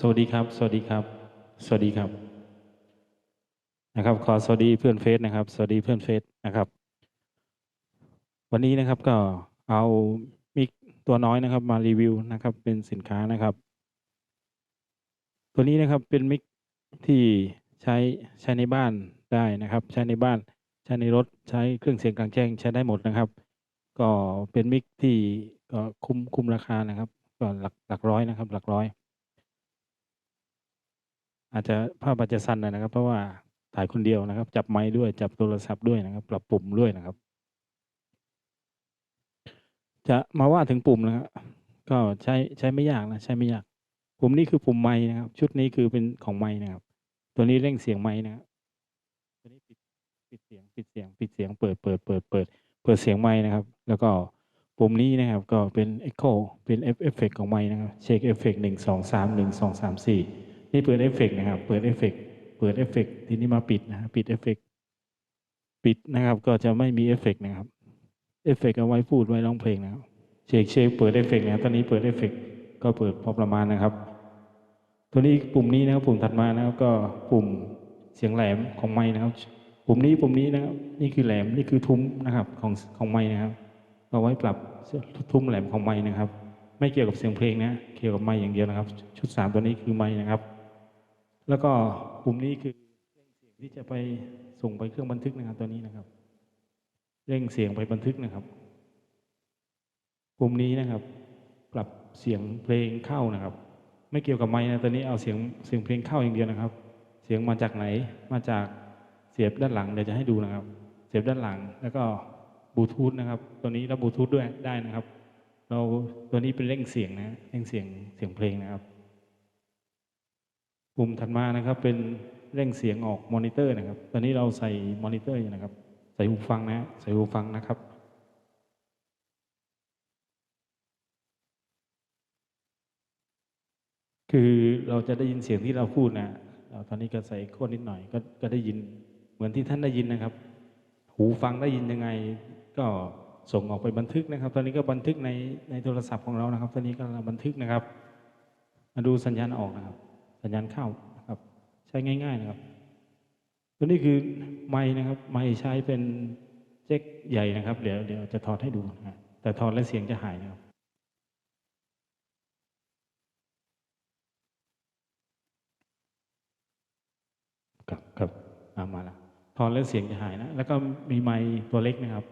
สวัสดีครับ สวัสดีครับ สวัสดีครับ นะครับ ขอสวัสดีเพื่อนเฟซนะครับ สวัสดีเพื่อนเฟซนะครับ วันนี้นะครับก็เอามิกตัวน้อยนะครับ มารีวิวนะครับ เป็นสินค้านะครับ ตัวนี้นะครับเป็นมิกที่ใช้ใช้ในบ้านได้นะครับ ใช้ในบ้าน ใช้ในรถ ใช้เครื่องเสียงกลางแจ้งใช้ได้หมดนะครับ ก็เป็นมิกที่ก็คุ้มคุ้มราคานะครับ ก็หลักหลักร้อยนะครับ หลักร้อย อาจจะภาพอาจจะสั้นหน่อยนะครับ เพราะว่าถ่ายคนเดียวนะครับ จับไม้ด้วยจับโทรศัพท์ด้วยนะครับ ปรับปุ่มด้วยนะครับ จะมาว่าถึงปุ่มนะครับก็ใช้ใช้ไม่ยากนะใช้ไม่ยาก ปุ่มนี้คือปุ่มไม้นะครับ ชุดนี้คือเป็นของไม้นะครับ ตัวนี้เร่งเสียงไม้นะครับตัวนี้ปิดปิดเสียงปิดเสียง ปิดเสียงเปิดเปิดเปิดเปิดเปิดเสียงไม้นะครับ แล้วก็ปุ่มนี้นะครับก็เป็น Echo เป็นเอฟเฟกของไม้นะครับเช็คเอฟเฟกหนึ่งสองสามหนึ่งสองสามสี่ นี่เปิดเอฟเฟกนะครับ เปิดเอฟเฟกเปิดเอฟเฟกทีนี้มาปิดนะปิดเอฟเฟกปิดนะครับ ก็จะไม่มีเอฟเฟกนะครับ เอฟเฟกเอาไว้พูดไว้ร้องเพลงนะครับ เช็คเช็คเปิดเอฟเฟกนะตอนนี้เปิดเอฟเฟกก็เปิดพอประมาณนะครับ ตัวนี้ปุ่มนี้นะครับ ปุ่มถัดมานะครับ ก็ปุ่มเสียงแหลมของไม้นะครับ ปุ่มนี้ปุ่มนี้นะครับ นี่คือแหลมนี่คือทุ้มนะครับของของไม้นะครับเอาไว้ปรับทุ้มแหลมของไม้นะครับ ไม่เกี่ยวกับเสียงเพลงนะ เกี่ยวกับไม้อย่างเดียวนะครับ ชุดสามตัวนี้คือไม้นะครับ แล้วก็ปุ่มนี้คือเร่งเสียงที่จะไปส่งไปเครื่องบันทึกนะครับตัวนี้นะครับเร่งเสียงไปบันทึกนะครับ ปุ่มนี้นะครับ ปรับเสียงเพลงเข้านะครับ ไม่เกี่ยวกับไม้นะตัวนี้เอาเสียงเสียงเพลงเข้าอย่างเดียวนะครับ เสียงมาจากไหนมาจากเสียบด้านหลังเดี๋ยวจะให้ดูนะครับ เสียบด้านหลังแล้วก็บลูทูธนะครับ ตัวนี้รับบลูทูธด้วยได้นะครับ เราตัวนี้เป็นเร่งเสียงนะเร่งเสียงเสียงเพลงนะครับ ปุ่มถัดมานะครับเป็นเร่งเสียงออกมอนิเตอร์นะครับ ตอนนี้เราใส่มอนิเตอร์อยู่นะครับ ใส่หูฟังนะใส่หูฟังนะครับคือเราจะได้ยินเสียงที่เราพูดนะเราตอนนี้ก็ใส่โค้ดนิดหน่อยก็ก็ได้ยินเหมือนที่ท่านได้ยินนะครับ หูฟังได้ยินยังไง ก็ส่งออกไปบันทึกนะครับ ตอนนี้ก็บันทึกในในโทรศัพท์ของเรานะครับ ตอนนี้ก็บันทึกนะครับ มาดูสัญญาณออกนะครับ สัญญาณเข้านะครับ ใช้ง่าย ๆนะครับตัวนี้คือไม้นะครับ ไม้ใช้เป็นเจ๊กใหญ่นะครับ เดี๋ยวเดี๋ยวจะถอดให้ดูนะแต่ถอดแล้วเสียงจะหายนะครับครับครับอามาแล้วถอนแล้วเสียงจะหายนะ แล้วก็มีไมค์ตัวเล็กนะครับ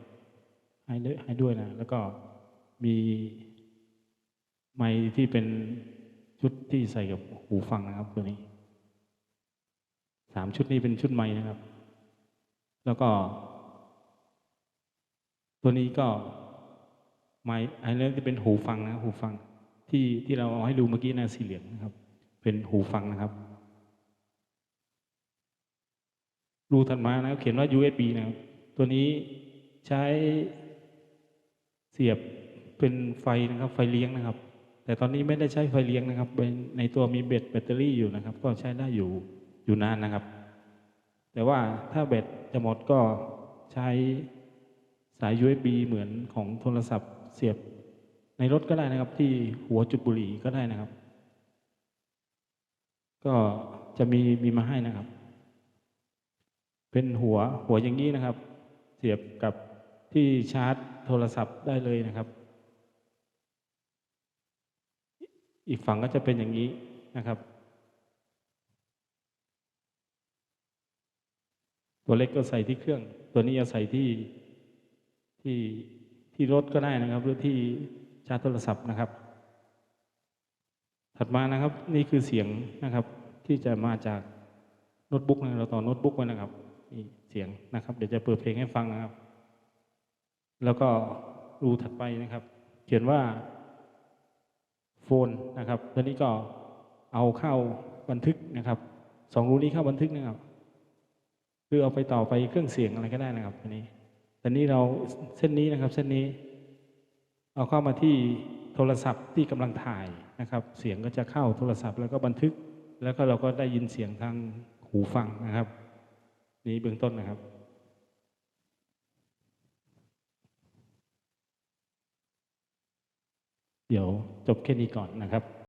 ให้ด้วยให้ด้วยนะ แล้วก็มีไมค์ที่เป็น ชุดที่ใส่กับหูฟังนะครับตัวนี้สามชุดนี้เป็นชุดไมค์นะครับ แล้วก็ ตัวนี้ก็ไมค์อันนี้จะเป็นหูฟังนะหูฟัง ที่ที่เราเอาให้ดูเมื่อกี้นะสีเหลืองนะครับ เป็นหูฟังนะครับรูถัดมานะครับ เขียนว่า USB นะครับ ตัวนี้ใช้เสียบเป็นไฟนะครับ ไฟเลี้ยงนะครับ แต่ตอนนี้ไม่ได้ใช้ไฟเลี้ยงนะครับเป็นในตัวมีแบตแบตเตอรี่อยู่นะครับ ก็ใช้ได้อยู่อยู่นานนะครับ แต่ว่าถ้าแบตจะหมดก็ใช้สาย USB เหมือนของโทรศัพท์เสียบในรถก็ได้นะครับ ที่หัวจุดบุหรี่ก็ได้นะครับ ก็จะมีมีมาให้นะครับ เป็นหัวหัวอย่างนี้นะครับ เสียบกับที่ชาร์จโทรศัพท์ได้เลยนะครับ อีกฝั่งก็จะเป็นอย่างนี้นะครับ ตัวเล็กก็ใส่ที่เครื่อง ตัวนี้จะใส่ที่ที่ที่รถก็ได้นะครับ หรือที่ชาร์จโทรศัพท์นะครับ ถัดมานะครับ นี่คือเสียงนะครับ ที่จะมาจากโน้ตบุ๊กนะเราต่อโน้ตบุ๊กไว้นะครับนี่เสียงนะครับ เดี๋ยวจะเปิดเพลงให้ฟังนะครับ แล้วก็รูถัดไปนะครับ เขียนว่า โฟนนะครับตัวนี้ก็เอาเข้าบันทึกนะครับสองรูนี้เข้าบันทึกนะครับหรือเอาไปต่อไปเครื่องเสียงอะไรก็ได้นะครับตัวนี้แต่นี้เราเส้นนี้นะครับ เส้นนี้ เอาเข้ามาที่โทรศัพท์ที่กำลังถ่ายนะครับ เสียงก็จะเข้าโทรศัพท์แล้วก็บันทึก แล้วก็เราก็ได้ยินเสียงทางหูฟังนะครับ นี้เบื้องต้นนะครับ เดี๋ยวจบแค่นี้ก่อนนะครับ